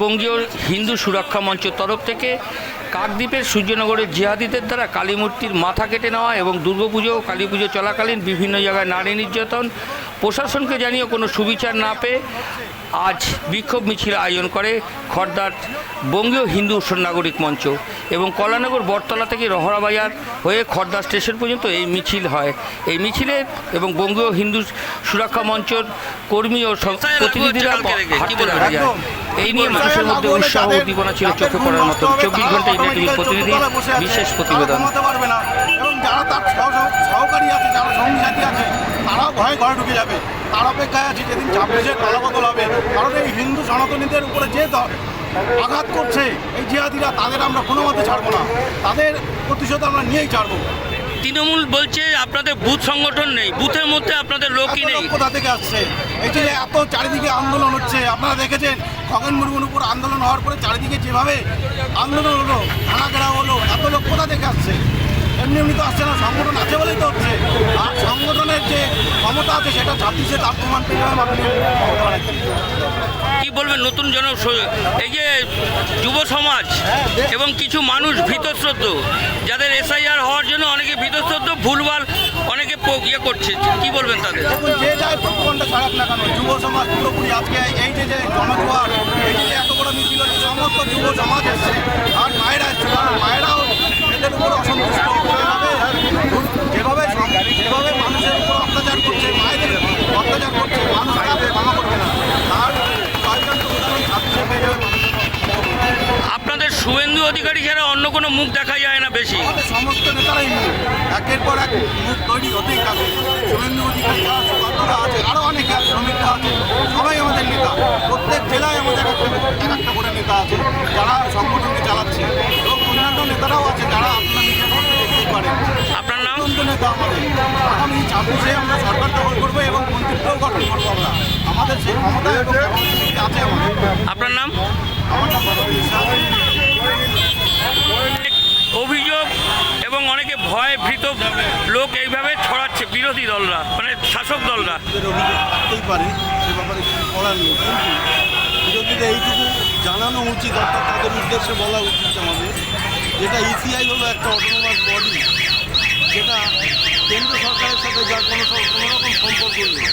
বঙ্গীয় হিন্দু সুরক্ষা মঞ্চের তরফ থেকে কাকদ্বীপের সূর্যনগরের জিহাদিদের দ্বারা কালী মূর্তির মাথা কেটে নেওয়া এবং দুর্গাপুজো ও কালী পুজো চলাকালীন বিভিন্ন জায়গায় নারী নির্যাতন। প্রশাসনকে জানিয়ে কোনো সুবিচার না পেয়ে আজ বিক্ষোভ মিছিল আয়োজন করে খড়দার বঙ্গীয় হিন্দু নাগরিক মঞ্চ এবং কলানগর বটতলা থেকে রহরাবাজার হয়ে খড়দা স্টেশন পর্যন্ত এই মিছিল হয়। এই মিছিলে এবং বঙ্গীয় হিন্দু সুরক্ষা মঞ্চের কর্মী ও প্রতিনিধিরা হাঁটতে দেখা যায়। এই নিয়ে মানুষের মধ্যে উৎসাহ উদ্দীপনা ছিল চোখে পড়ার মতো চব্বিশ ঘণ্টা ইন্ডিয়া প্রতিনিধি বিশেষ প্রতিবেদন। পারবে না। এবং যারা তার সহ- সহকারী আছে যারা সঙ্গী সাথী আছে তারাও ভয়ে ঘরে ঢুকে যাবে। তার অপেক্ষায় আছে যেদিন ছাব্বিশের পালাবদল হবে। কারণ এই হিন্দু সনাতনীদের উপরে যে আঘাত করছে এই জিহাদিরা তাদের আমরা কোনো মতে ছাড়বো না। তাদের প্রতিশোধ আমরা নিয়েই ছাড়বো। তৃণমূল বলছে আপনাদের বুথ সংগঠন নেই বুথের মধ্যে আপনাদের লোকই নেই। লোক কোথা থেকে আসছে? যে এত চারিদিকে আন্দোলন হচ্ছে। আপনারা দেখেছেন খগেন মুর্মুর উপর আন্দোলন হওয়ার পরে চারিদিকে যেভাবে আন্দোলন হলো ঘেরা হলো এত লোক কোথা থেকে আসছে এমনি এমনি তো আসছে না সংগঠন আছে বলেই তো হচ্ছে। আর সংগঠনের যে ক্ষমতা আছে সেটা ছাব্বিশে তার প্রমাণ পেয়ে যাবেন আপনি। কি বলবেন নতুন জন এই যে যুব সমাজ এবং কিছু মানুষ ভীতশ্রদ্ধ যাদের এসআইআর হওয়ার জন্য অনেকে ভীতশ্রদ্ধ ভুলভাল অনেকে ইয়ে করছে। কি বলবেন তাদের? দেখুন যে যায় প্রতিবন্ধা ছাড়াক না কেন যুব সমাজ পুরোপুরি আজকে এই যে যে জনজোয়ার এই যে এত বড় মিছিল সমস্ত যুব সমাজ এসছে আর মায়েরা এসছে মায়েরাও এদের উপর অসন্তুষ্ট যেভাবে যেভাবে যেভাবে মানুষের উপর অত্যাচার করছে মায়েদের অত্যাচার করছে মানুষ তাদের ক্ষমা করবে না তার জয়কান্ত উদাহরণ ছাব্বিশে পেয়ে যাবে আপনাদের শুভেন্দু অধিকারী ছাড়া অন্য কোনো মুখ দেখা যায় না বেশি। সমস্ত নেতারাই মুখ। একের পর এক মুখ তৈরি হতেই থাকে। শুভেন্দু অধিকারী আছে সুকান্তরা আছে? আরও অনেকে আছে শ্রমিকরা আছে। সবাই আমাদের নেতা। প্রত্যেক জেলায় আমাদের একটা এক একটা করে নেতা আছে। যারা সংগঠনকে চালাচ্ছে। এবং অন্যান্য নেতারাও আছে যারা আপনার নিজের মধ্যে দেখতেই পারেন। আপনার নাম? নেতা আমাদের। আগামী ছাব্বিশে আমরা সরকার দখল করব এবং মন্ত্রিত্বও গঠন করব আমরা। আমাদের সেই ক্ষমতা এবং আছে আমাদের। আপনার নাম আমার নাম ভগবতী শাহ অভিযোগ এবং অনেকে ভয় ভীত লোক এইভাবে ছড়াচ্ছে, বিরোধী দলরা মানে শাসক দলরা। পারে সে ব্যাপারে করার নেই জানানো উচিত, অর্থাৎ তাদের উদ্দেশ্যে বলা উচিত আমাদের, যেটা ইসিআই হলো একটা অটোনোমাস বডি যেটা কেন্দ্র সরকারের সাথে যার কোনো সব- কোনো রকম সম্পর্ক নেই।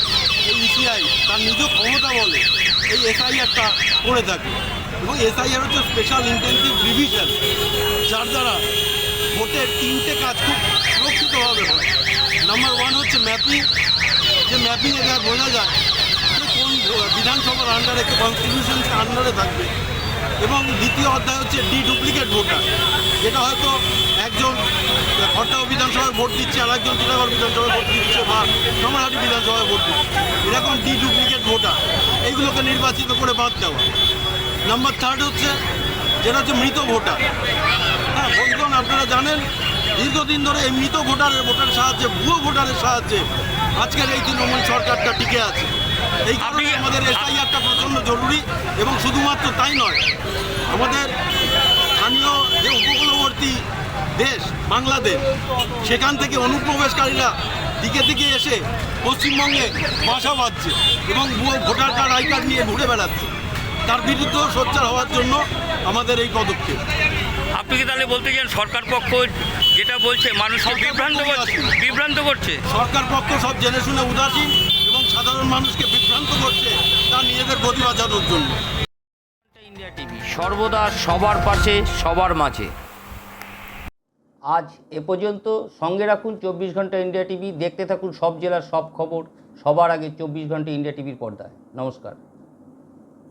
এই ইসিআই তার নিজ ক্ষমতা বলে এই এসআইআরটা করে থাকে। এবং এসআইআর হচ্ছে স্পেশাল ইন্টেন্সিভ রিভিশন যার দ্বারা ভোটের তিনটে কাজ খুব সুরক্ষিতভাবে হয় নাম্বার ওয়ান হচ্ছে ম্যাপিং যে ম্যাপিং এটা বোঝা যায় যে কোন বিধানসভার আন্ডারে কনস্টিটিউশন আন্ডারে থাকবে। এবং দ্বিতীয় অধ্যায় হচ্ছে ডি ডুপ্লিকেট ভোটার যেটা হয়তো একজন খড়টাও বিধানসভায় ভোট দিচ্ছে আর একজন টিটাগড় বিধানসভায় ভোট দিচ্ছে বা কামারহাটি বিধানসভায় ভোট দিচ্ছে। এরকম ডি ডুপ্লিকেট ভোটার এইগুলোকে নির্বাচিত করে বাদ দেওয়া। নাম্বার থার্ড হচ্ছে, যেটা হচ্ছে মৃত ভোটার আপনারা জানেন দীর্ঘদিন ধরে এই মৃত ভোটারের ভোটারের সাহায্যে ভুয়ো ভোটারের সাহায্যে আজকের এই তৃণমূল সরকারটা টিকে আছে। এই কারণে আমাদের এসআইআরটা প্রচণ্ড জরুরি এবং শুধুমাত্র তাই নয় আমাদের স্থানীয় যে উপকূলবর্তী দেশ বাংলাদেশ সেখান থেকে অনুপ্রবেশকারীরা দিকে দিকে এসে পশ্চিমবঙ্গে বাসা বাঁধছে এবং ভুয়ো ভোটার কার্ড আই কার্ড নিয়ে ঘুরে বেড়াচ্ছে। তার বিরুদ্ধেও সোচ্চার হওয়ার জন্য আমাদের এই পদক্ষেপ। আপনি কি তাহলে বলতে চান সরকার পক্ষ যেটা বলছে মানুষকে বিভ্রান্ত করছে? বিভ্রান্ত করছে? সরকার পক্ষ সব জেনে শুনে উদাসীন এবং সাধারণ মানুষকে বিভ্রান্ত করছে তার নিজেদের গতি বাঁচানোর জন্য। ইন্ডিয়া টিভি সর্বদা সবার পাশে সবার মাঝে। আজ এ পর্যন্ত সঙ্গে রাখুন চব্বিশ ঘণ্টা ইন্ডিয়া টিভি দেখতে থাকুন সব জেলার সব খবর সবার আগে চব্বিশ ঘণ্টা ইন্ডিয়া টিভির পর্দায়। নমস্কার।